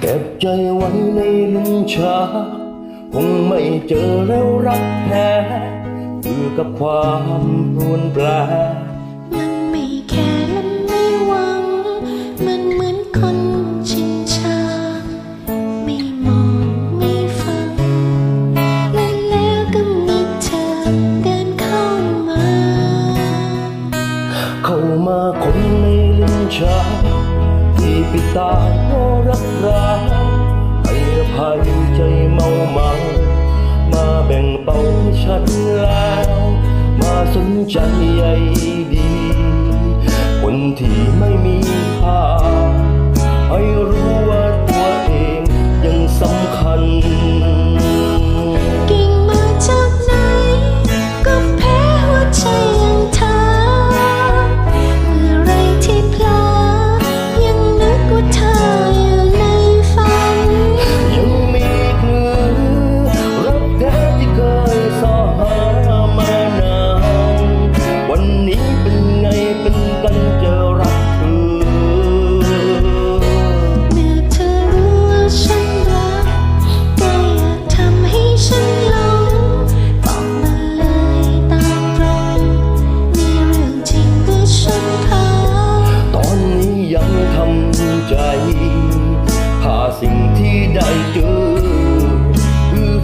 เก็บใจไว้ในลิ้นชักคงไม่เจอแล้วรักแท้อยู่กับความรวนแปรมันไม่แค่และไม่หวัง มันเหมือนคนชินชา ไม่มองไม่ฟัง และแล้วก็มีเธอเดินเข้ามา เข้ามาคนในลิ้นชัก ปิตายเพราะรักร้าให้อภัยใจเมามามาแบ่งเบาฉันแล้ว มาสนใจใยดี คนที่ไม่มีค่า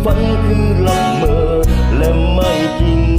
ฝันคือลำเมอและไม่จริง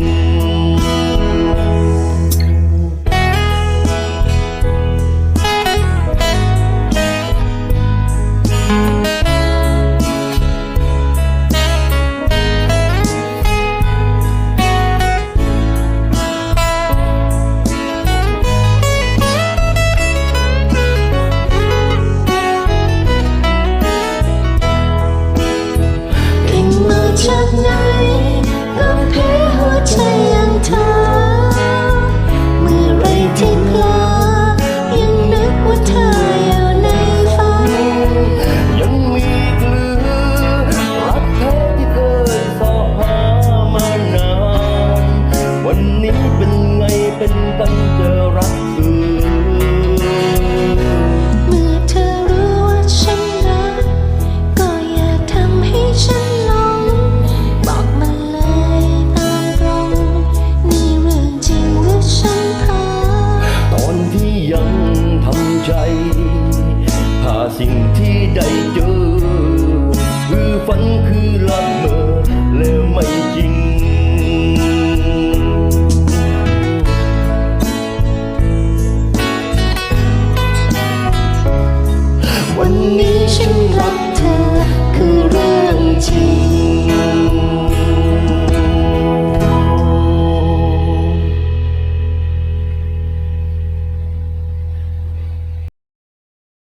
คนคือ